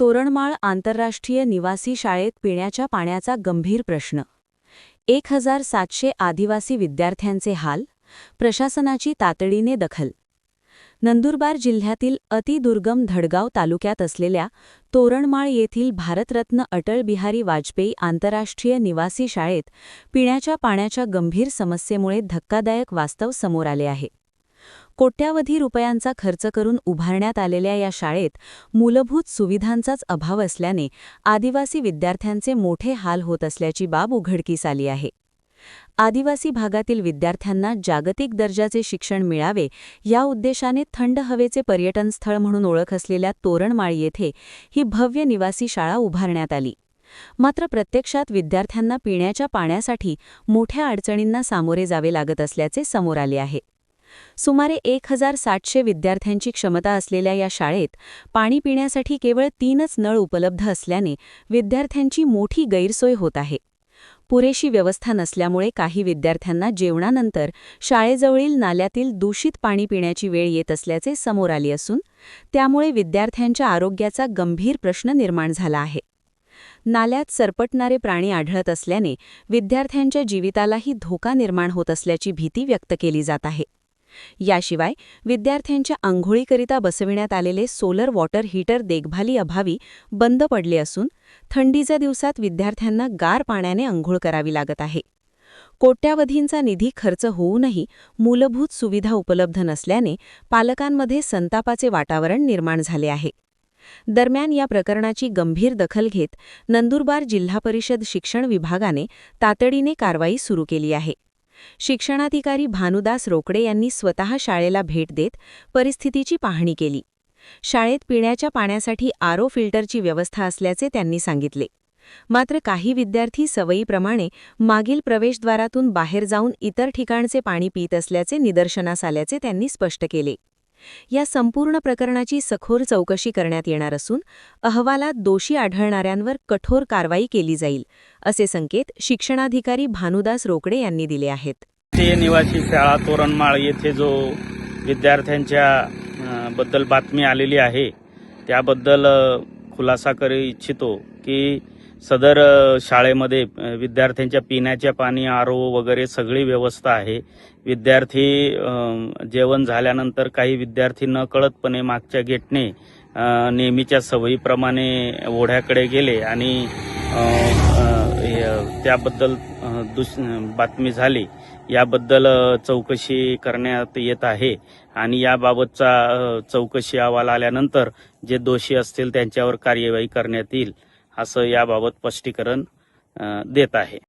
तोरणमाळ आंतरराष्ट्रीय निवासी शाळेत पिण्याच्या पाण्याचा गंभीर प्रश्न. एक हजार सातशे आदिवासी विद्यार्थ्यांचे हाल प्रशासनाची तातडीने दखल. नंदुरबार जिल्ह्यातील अतिदुर्गम धडगाव तालुक्यात असलेल्या तोरणमाळ येथील भारतरत्न अटल बिहारी वाजपेयी आंतरराष्ट्रीय निवासी शाळेत पिण्याच्या पाण्याच्या गंभीर समस्येमुळे धक्कादायक वास्तव समोर आले आहे. कोट्यावधी रुपयांचा खर्च करून उभारण्यात आलेल्या या शाळेत मूलभूत सुविधांचाच अभाव असल्याने आदिवासी विद्यार्थ्यांचे मोठे हाल होत असल्याची बाब उघडकीस आली आहे. आदिवासी भागातील विद्यार्थ्यांना जागतिक दर्जाचे शिक्षण मिळावे या उद्देशाने थंड हवेचे पर्यटन स्थळ म्हणून ओळख असलेल्या तोरणमाळी येथे ही भव्य निवासी शाळा उभारण्यात आली. मात्र प्रत्यक्षात विद्यार्थ्यांना पिण्याच्या पाण्यासाठी मोठ्या अडचणींना सामोरे जावे लागत असल्याचे समोर आले आहे. सुमारे एक हजार सातशे विद्यार्थ्यांची क्षमता असलेल्या या शाळेत पाणी पिण्यासाठी केवळ तीनच नळ उपलब्ध असल्याने विद्यार्थ्यांची मोठी गैरसोय होत आहे. पुरेशी व्यवस्था नसल्यामुळे काही विद्यार्थ्यांना जेवणानंतर शाळेजवळील नाल्यातील दूषित पाणी पिण्याची वेळ येत असल्याचे समोर आले असून त्यामुळे विद्यार्थ्यांच्या आरोग्याचा गंभीर प्रश्न निर्माण झाला आहे. नाल्यात सरपटणारे प्राणी आढळत असल्याने विद्यार्थ्यांच्या जीवितालाही धोका निर्माण होत असल्याची भीती व्यक्त केली जात आहे. याशिवाय विद्यार्थ्यांच्या आंघोळीकरिता बसविण्यात आलेले सोलर वॉटर हीटर देखभाली अभावी बंद पडले असून थंडीच्या दिवसात विद्यार्थ्यांना गार पाण्याने आंघोळ करावी लागत आहे. कोट्यावधींचा निधी खर्च होऊनही मूलभूत सुविधा उपलब्ध नसल्याने पालकांमध्ये संतापाचे वातावरण निर्माण झाले आहे. दरम्यान या प्रकरणाची गंभीर दखल घेत नंदुरबार जिल्हा परिषद शिक्षण विभागाने तातडीने कारवाई सुरू केली आहे. शिक्षणाधिकारी भानुदास रोकडे यांनी स्वतः शाळेला भेट देत परिस्थितीची पाहणी केली. शाळेत पिण्याच्या पाण्यासाठी आरो फिल्टरची व्यवस्था असल्याचे त्यांनी सांगितले. मात्र काही विद्यार्थी सवयीप्रमाणे मागील प्रवेशद्वारातून बाहेर जाऊन इतर ठिकाणचे पाणी पित असल्याचे निदर्शनास आल्याचे त्यांनी स्पष्ट केले. या संपूर्ण प्रकरणाची सखोर चौकशी करण्यात येणार असून अहवालात दोषी आढळणाऱ्यांवर कठोर कारवाई केली जाईल असे संकेत शिक्षणाधिकारी भानुदास रोकडे यांनी दिले आहेत. ते निवासी शाळा तोरणमाळ येथे जो विद्यार्थ्यांच्या बद्दल बातमी आलेली आहे त्याबद्दल खुलासा करू इच्छितो की सदर शाळेमध्ये विद्यार्थ्यांच्या पिण्याच्या पाणी आरो वगैरे सगळी व्यवस्था आहे. विद्यार्थी जेवण झाल्यानंतर काही विद्यार्थी न कळतपणे मागच्या गेटने नेहमीच्या सवयीप्रमाणे ओढ्याकडे गेले आणि त्याबद्दल दुस बातमी झाली. याबद्दल चौकशी करण्यात येत आहे आणि याबाबतचा चौकशी अहवाल आल्यानंतर जे दोषी असतील त्यांच्यावर कार्यवाही करण्यात येईल. असं याबाबत स्पष्टीकरण देत आहे.